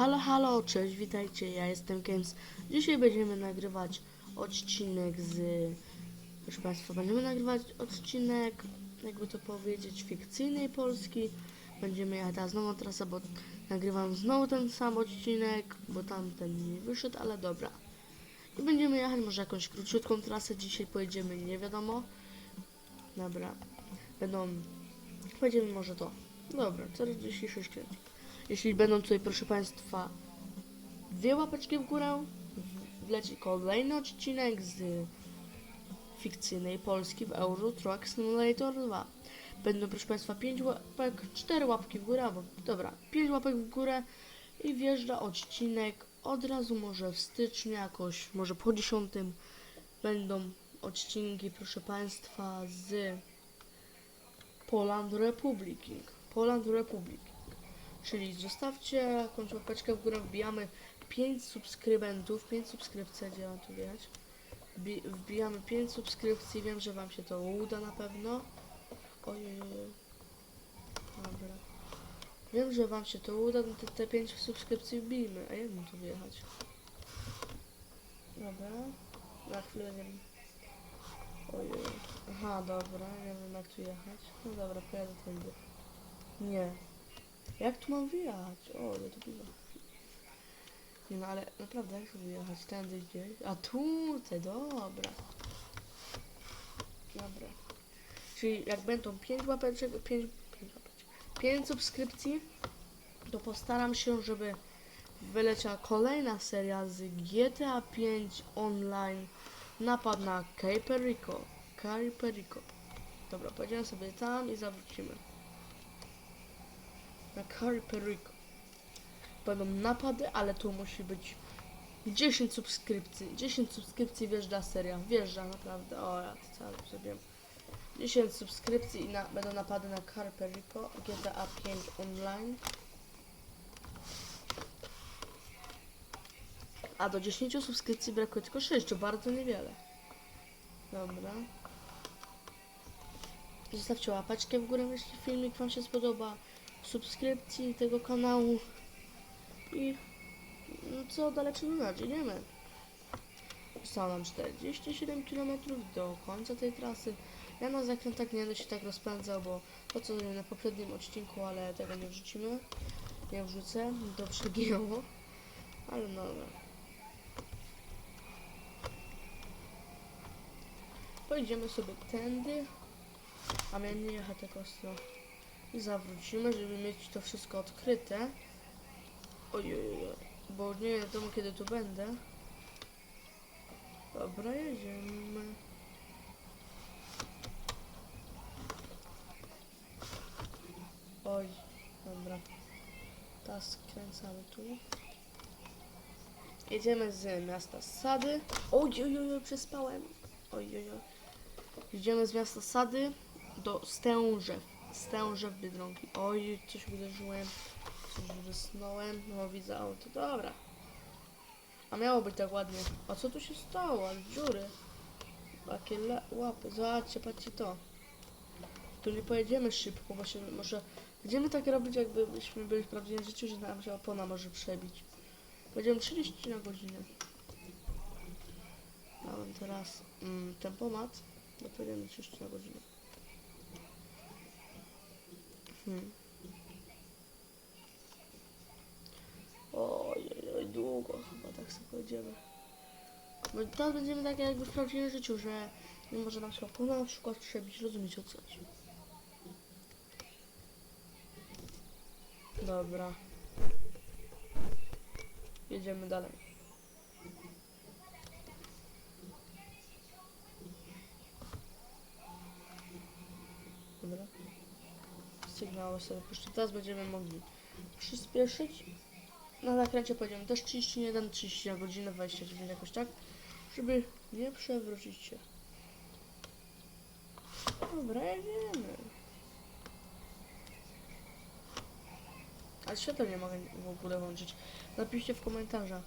Halo, halo, cześć, witajcie, ja jestem Games. Dzisiaj będziemy nagrywać odcinek z... Proszę Państwa, będziemy nagrywać odcinek, jakby to powiedzieć, fikcyjnej Polski. Będziemy jechać teraz nową trasę, bo nagrywam znowu ten sam odcinek, bo tamten nie wyszedł, ale dobra. I będziemy jechać może jakąś króciutką trasę, dzisiaj pojedziemy nie wiadomo. Dobra, będą... Pojedziemy może to. Dobra, 46 kręci. Jeśli będą tutaj, proszę Państwa, dwie łapeczki w górę, wleci kolejny odcinek z fikcyjnej Polski w Euro Truck Simulator 2. Będą, proszę Państwa, pięć łapek, cztery łapki w górę, albo dobra, pięć łapek w górę i wjeżdża odcinek od razu może w styczniu jakoś, może po 10 będą odcinki, proszę Państwa, z Poland Republic. Poland Republic. Czyli zostawcie jakąś łapeczkę w górę, wbijamy 5 subskrybentów, 5 subskrypcji, gdzie mam tu wjechać? Wbi- Wbijamy 5 subskrypcji, wiem, że wam się to uda na pewno. Ojej, dobra. Wiem, że wam się to uda, no te, te 5 subskrypcji wbijmy. A jak mam tu wjechać? Dobra. Na chwilę wiem. Ojej. Aha, dobra, nie wiem jak tu jechać. No dobra, pojadę tędy. Nie. Jak tu mam wyjechać? O, ja tu widzę. Nie no, ale naprawdę jak tu wyjechać? Tędy gdzieś? A tutaj, dobra. Dobra. Czyli jak będą 5 łapeczek, 5, 5 łapeczek, 5 subskrypcji, to postaram się, żeby wyleciała kolejna seria z GTA 5 Online napad na Caiperico. Caiperico. Dobra, pojedziemy sobie tam i zawrócimy na Caiperico. Będą napady, ale tu musi być 10 subskrypcji. 10 subskrypcji wjeżdża seria. Wjeżdża naprawdę. O, ja to cały zrobiłem. 10 subskrypcji i na, będą napady na Caiperico. GTA 5 online. A do 10 subskrypcji brakuje tylko 6, to bardzo niewiele. Dobra. Zostawcie łapeczkę w górę, jeśli filmik Wam się spodoba subskrypcji tego kanału i no co dalej czynić, idziemy. Zostało nam 47 km do końca tej trasy. Ja na zakrętach nie będę się tak rozpędzał, bo to co na poprzednim odcinku, ale tego nie wrzucimy. Nie wrzucę, to przegięło. Ale no dobra. Pojedziemy sobie tędy, a miałem nie jechać tak ostro i zawrócimy, żeby mieć to wszystko odkryte. Ojej, bo nie wiadomo kiedy tu będę. Dobra, jedziemy. Oj, dobra. Teraz skręcamy tu. Jedziemy z miasta Sady. Oj, oj, oj przespałem. Oj, oj, oj. Jedziemy z miasta Sady do Stężew. Stężew Biedronki. Oj, coś uderzyłem. Coś wysnąłem. No widzę auto. Dobra. A miało być tak ładnie. A co tu się stało? Dziury. Takie łapy. Zobaczcie, patrzcie to. Tu nie pojedziemy szybko, się może... Będziemy tak robić, jakbyśmy byli w prawdziwym życiu, że nam się opona może przebić. Będziemy 30 na godzinę. Mam teraz mm, tempomat. No pojedziemy 30 na godzinę. Hmm. Ojej, oj, długo chyba tak sobie pojedziemy. No i teraz będziemy tak jakby w prawdziwym życiu, że nie może nam się opona na przykład przebić, rozumiecie o co chodzi. Dobra. Jedziemy dalej. Dobra. Sygnały sobie puszczę. Teraz będziemy mogli przyspieszyć. Na zakręcie pojedziemy też 31, 30 na godzinę, 29 jakoś tak, żeby nie przewrócić się. Dobra, jedziemy. Ale światła nie mogę w ogóle włączyć. Napiszcie w komentarzach,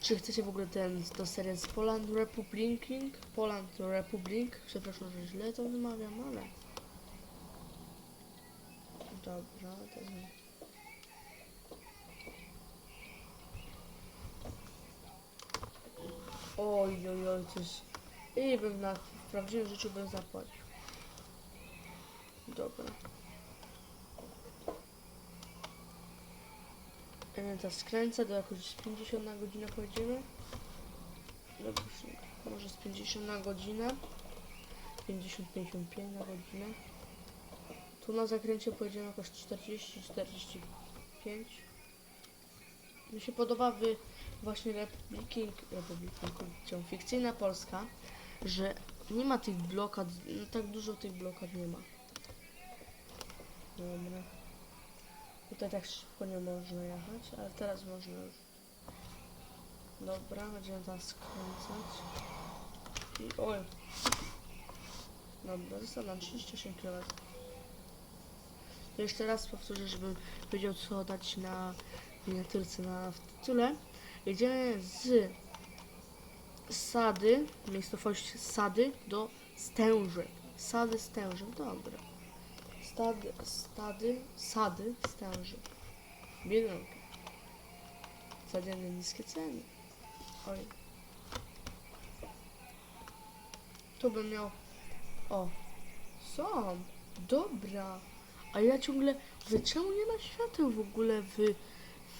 czy chcecie w ogóle ten, to serię z Poland Republicing. Poland Republic. Przepraszam, że źle to wymawiam, ale... Dobra, to nie. Oj, oj, oj, coś. I bym na w prawdziwym życiu bym zapłacił. Dobra. Eneta skręca do jakoś 50 na godzinę pojedziemy. Dobrze, może z 50 na godzinę. 50-55 na godzinę. Tu na zakręcie pojedziemy jakoś 40-45. Mi się podoba wy właśnie Republiki, kurczę, fikcyjna Polska, że nie ma tych blokad, no tak dużo tych blokad nie ma. Dobra. Tutaj tak szybko nie można jechać, ale teraz można już. Dobra, będziemy teraz skręcać. I oj. Dobra, zostało nam 38 km. Jeszcze raz powtórzę, żebym wiedział co dać na miniaturce na w tytule. Jedziemy z Sady, miejscowość Sady do Stęży. Sady, Stęży, dobra. Stady, stady, Sady, Stęży. Biedronka. Codziennie niskie ceny. Oj. Tu bym miał... O. Są. Dobra. A ja ciągle... Czemu nie ma świateł w ogóle w,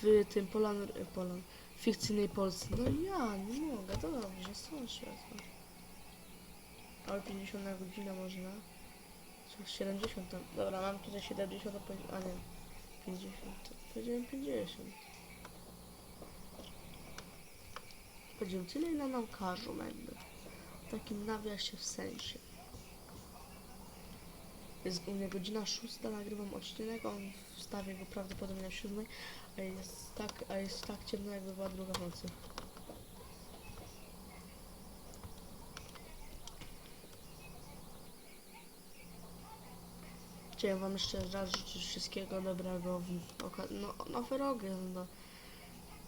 w tym Polan... Polan fikcyjnej Polsce? No ja nie mogę. To dobrze, są światła. Ale 50 na godzinę można. Czy 70 tam. Dobra, mam tutaj 70, a powie- a nie. 50. Powiedziałem 50. Powiedziałem tyle, ile nam każą jakby. W takim nawiasie w sensie. Jest u mnie godzina 6, nagrywam odcinek, on wstawię go prawdopodobnie na 7, a jest tak, a jest tak ciemno jakby była druga w nocy. Chciałem wam jeszcze raz życzyć wszystkiego dobrego w no, nowe rogi, no.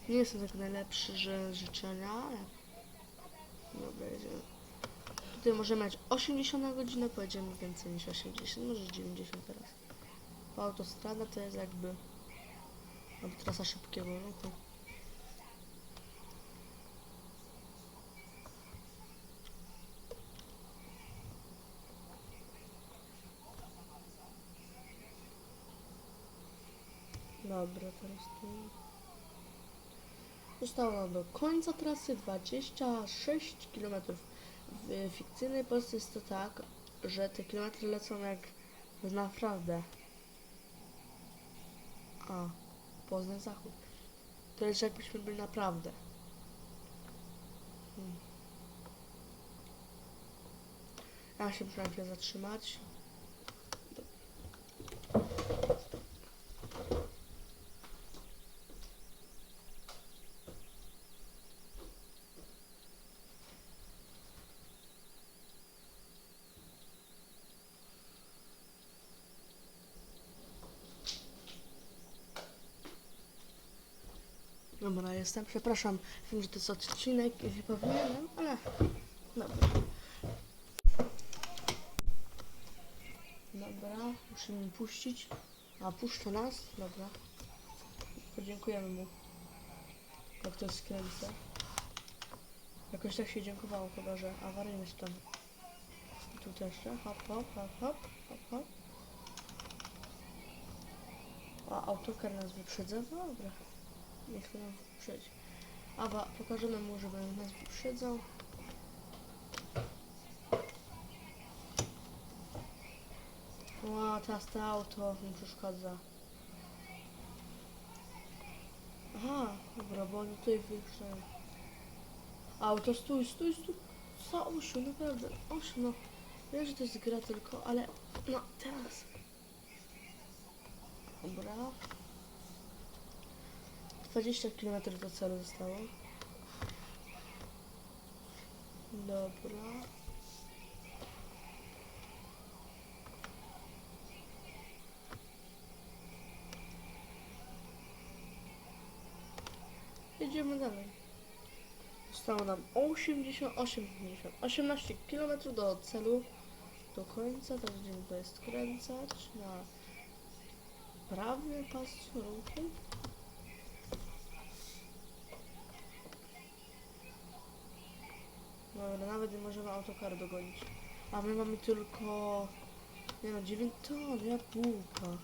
Nie jestem tak najlepszy, że życzenia, ale... Dobra, jedziemy. Tutaj możemy mieć 80 na godzinę, pojedziemy więcej niż 80, może 90 teraz. Bo autostrada to jest jakby... Trasa szybkiego ruchu. Dobra, teraz tu... Zostało do końca trasy 26 km. W fikcyjnej Polsce jest to tak, że te kilometry lecą jak naprawdę. A, Poznań Zachód. To jest jakbyśmy byli naprawdę. Hmm. Ja się muszę najpierw zatrzymać. Dobra, jestem. Przepraszam, wiem, że to jest odcinek i nie powinienem, ale dobra. Dobra, musimy puścić. A, puszcza nas? Dobra. Podziękujemy mu. Jak to skręca. Jakoś tak się dziękowało, chyba że awaryjny stan. Tu też, hop, hop, hop, hop, hop, hop. A autokar nas wyprzedza? Dobra. Niech nam wyprzedzi. Awa, pokażemy mu, żeby nas wyprzedzał. O, teraz to auto mi przeszkadza. Aha, dobra, bo oni tutaj wyjeżdżają. Auto, stój, stój, stój. Co, Osiu, naprawdę, Osiu, no. Wiem, że to jest gra tylko, ale no, teraz. Dobra. 20 km do celu zostało. Dobra. Jedziemy dalej. Zostało nam 88, 50, 18 km do celu, do końca, teraz będziemy tutaj skręcać na prawy pas ruchu. Wtedy możemy autokar dogonić. A my mamy tylko... Nie no, 9 ton, jabłka.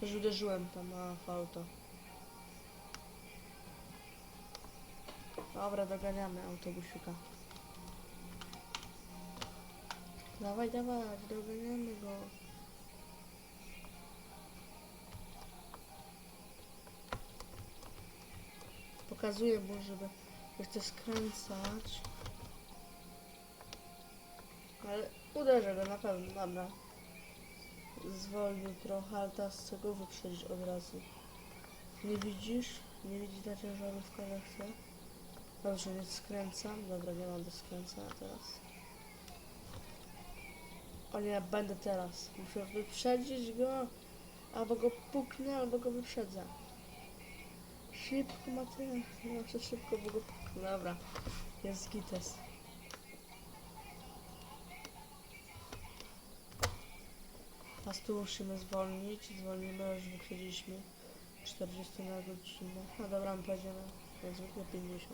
Też uderzyłem tam na auto. Dobra, doganiamy autobusika. Dawaj, dawaj, doganiamy go. Pokazuję mu, żeby że chce skręcać. Ale uderzę go na pewno, dobra. Zwolnił trochę, ale teraz chcę go wyprzedzić od razu. Nie widzisz? Nie widzi ta ciężarówka, że chce? Dobrze, więc skręcam. Dobra, nie mam do skręcania teraz. O nie, będę teraz. Muszę wyprzedzić go. Albo go puknę, albo go wyprzedzę. Szybko, Mateusz. Muszę szybko, bo go puknę. Dobra, jest gites. Teraz tu musimy zwolnić. Zwolnimy, już wyprzedziliśmy 40 na godzinę. No dobra, my pojedziemy jak zwykle 50.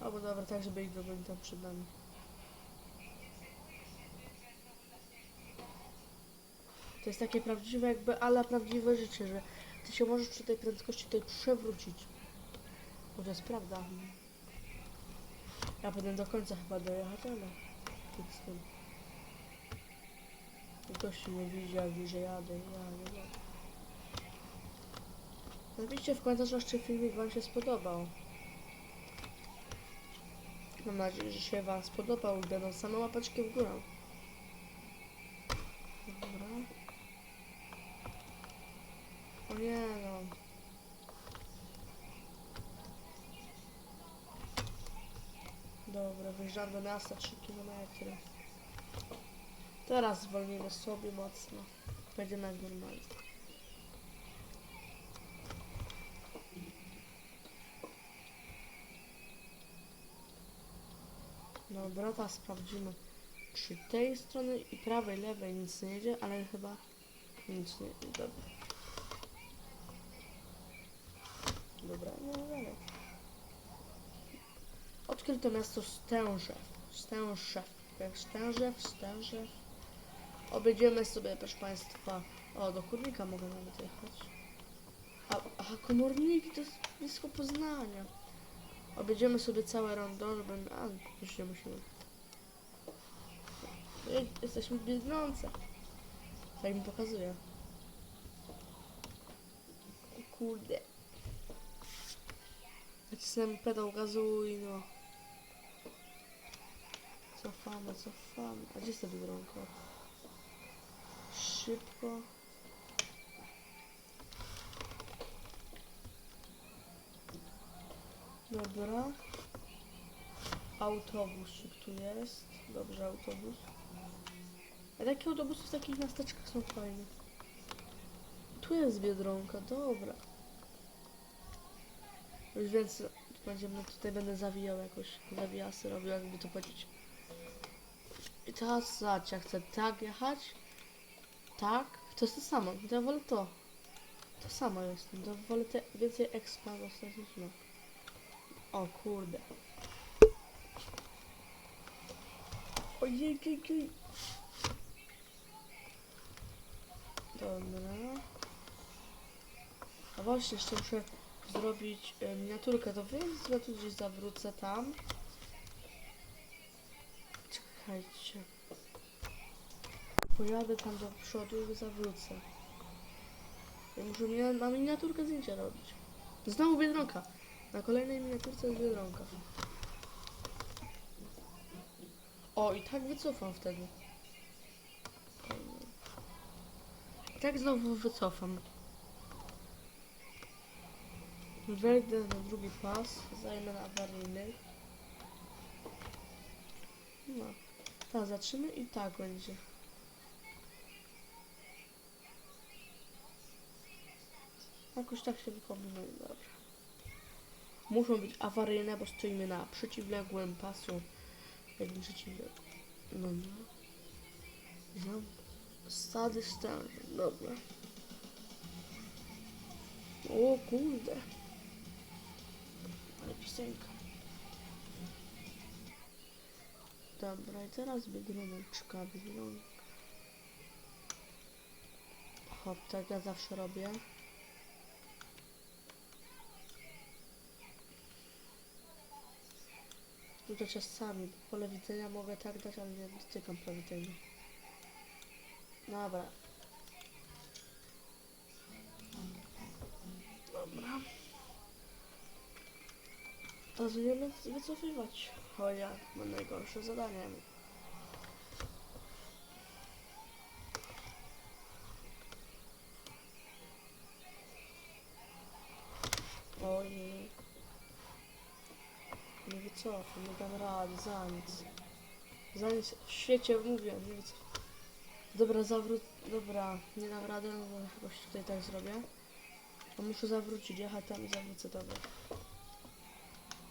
Albo dobra, tak żeby ich dogonić tam przed nami. To jest takie prawdziwe, jakby ala prawdziwe życie, że ty się możesz przy tej prędkości tutaj przewrócić. Bo to jest prawda. Ja potem do końca chyba dojechać, ale nic z tym. Gościu nie widzi, jak że jadę, ja nie wiem. Napiszcie w komentarzach, czy filmik wam się spodobał. Mam nadzieję, że się wam spodobał. Będą same łapaczki w górę. Dobra. O nie no. Dobra, wyjeżdżam do miasta 3 km. Teraz zwolnimy sobie mocno. Będzie jak normalnie. Dobra, teraz sprawdzimy, czy tej strony i prawej, lewej nic nie jedzie, ale chyba nic nie jedzie. Dobra. Dobra, no dalej. Odkryto miasto Stężew. Stężew. Jak Stężew, Stężew. Obejdziemy sobie, proszę Państwa. O, do Kurnika mogę nawet jechać. A, aha, komorniki to jest blisko Poznania. Objedziemy sobie całe rondo, żeby... A, już nie musimy. Ej, Jesteśmy w Biedronce. Tak mi pokazuje. Kurde. Nacisnąłem pedał gazu i no... Cofamy, cofamy. A gdzie jest ta Biedronka? Szybko. Dobra. Autobusik tu jest. Dobrze, autobus. A takie autobusy w takich miasteczkach są fajne. Tu jest Biedronka, dobra. Więc będziemy tutaj będę zawijał jakoś. Zawijasy robił, jakby to powiedzieć. I teraz zobacz, ja chcę tak jechać. Tak. To jest to samo. Ja wolę to. To samo jest. To wolę te więcej expa dostać no. O kurde. Ojej, ojej, ojej. Dobra. A właśnie, jeszcze muszę zrobić miniaturkę. To więc ja tu gdzieś zawrócę tam. Czekajcie. Pojadę tam do przodu i zawrócę. Ja muszę mina- na miniaturkę zdjęcia robić. Znowu Biedronka. Na kolejnej miniaturce jest Biedronka. O, i tak wycofam wtedy. I tak znowu wycofam. Wejdę na drugi pas, zajmę na awaryjny. No. Tak, zatrzymy i tak będzie. Jakoś tak się wykombinuje, dobra. Muszą być awaryjne, bo stoimy na przeciwległym pasu. Jakby przeciwległym. No, no. Znam. Stady stęży, dobra. O kurde. Piosenka. Dobra, i teraz biegniemy czkawilą. Hop, tak ja zawsze robię. Tutaj czasami pole widzenia mogę tak dać, ale nie dotykam pole widzenia. Dobra. Dobra. Będziemy wycofywać. O ja, mam najgorsze zadanie. Ojej. Nie wycofam, nie dam rady, za nic. Za nic w świecie mówiłem, nie wycofam. Dobra, zawrót... Dobra, nie dam rady, no bo jakoś tutaj tak zrobię. To muszę zawrócić, jechać tam i zawrócę, dobra.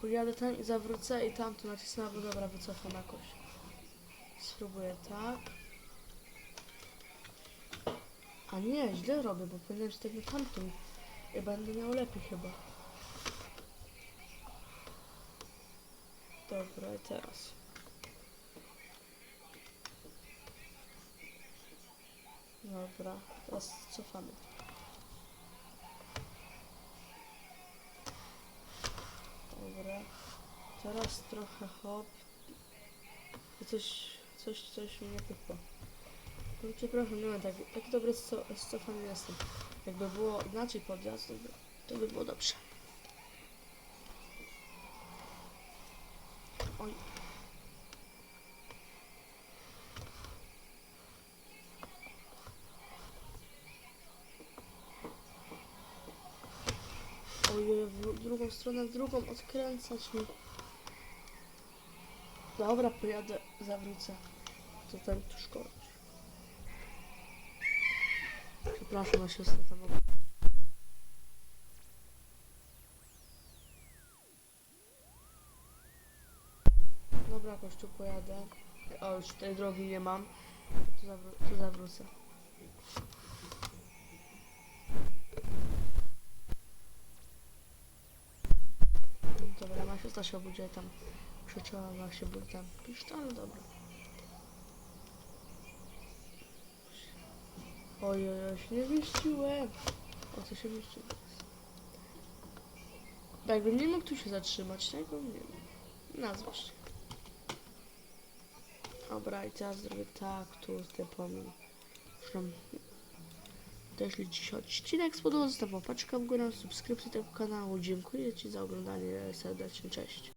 Pojadę tam i zawrócę i tam to nacisnę, bo dobra, wycofam jakoś. Spróbuję tak. A nie, źle robię, bo powinienem się tak na tamtym. I będę miał lepiej chyba. Dobra, teraz. Dobra, teraz cofamy. Dobra. Teraz trochę hop. I coś, coś, coś mi nie pykło. No, przepraszam, nie wiem, tak, tak dobry z, co, z cofaniem jestem. Jakby było inaczej podjazd, to by, to by było dobrze. Oj. Ojej, w drugą stronę, w drugą odkręcać mi. Dobra, pojadę, zawrócę. To ten tu szkoda. Przepraszam, siostrę tam mogę. Dobra, tu pojadę. O, już tej drogi nie mam. Tu, zawró- tu zawrócę. Dobra, ma siostra się obudziła tam krzyczała właśnie, bo tam piszczy, ale dobra. Oj, oj, oj, się nie mieściłem. O, co się mieściło? Jakbym nie mógł tu się zatrzymać, tego nie wiem. Nazwasz się. Dobra, i teraz zrobię tak, tu pomnik. Zresztą, jeśli Ci się odcinek spodobał, zostaw łapeczkę w górę, subskrypcję tego kanału. Dziękuję Ci za oglądanie serdecznie, cześć.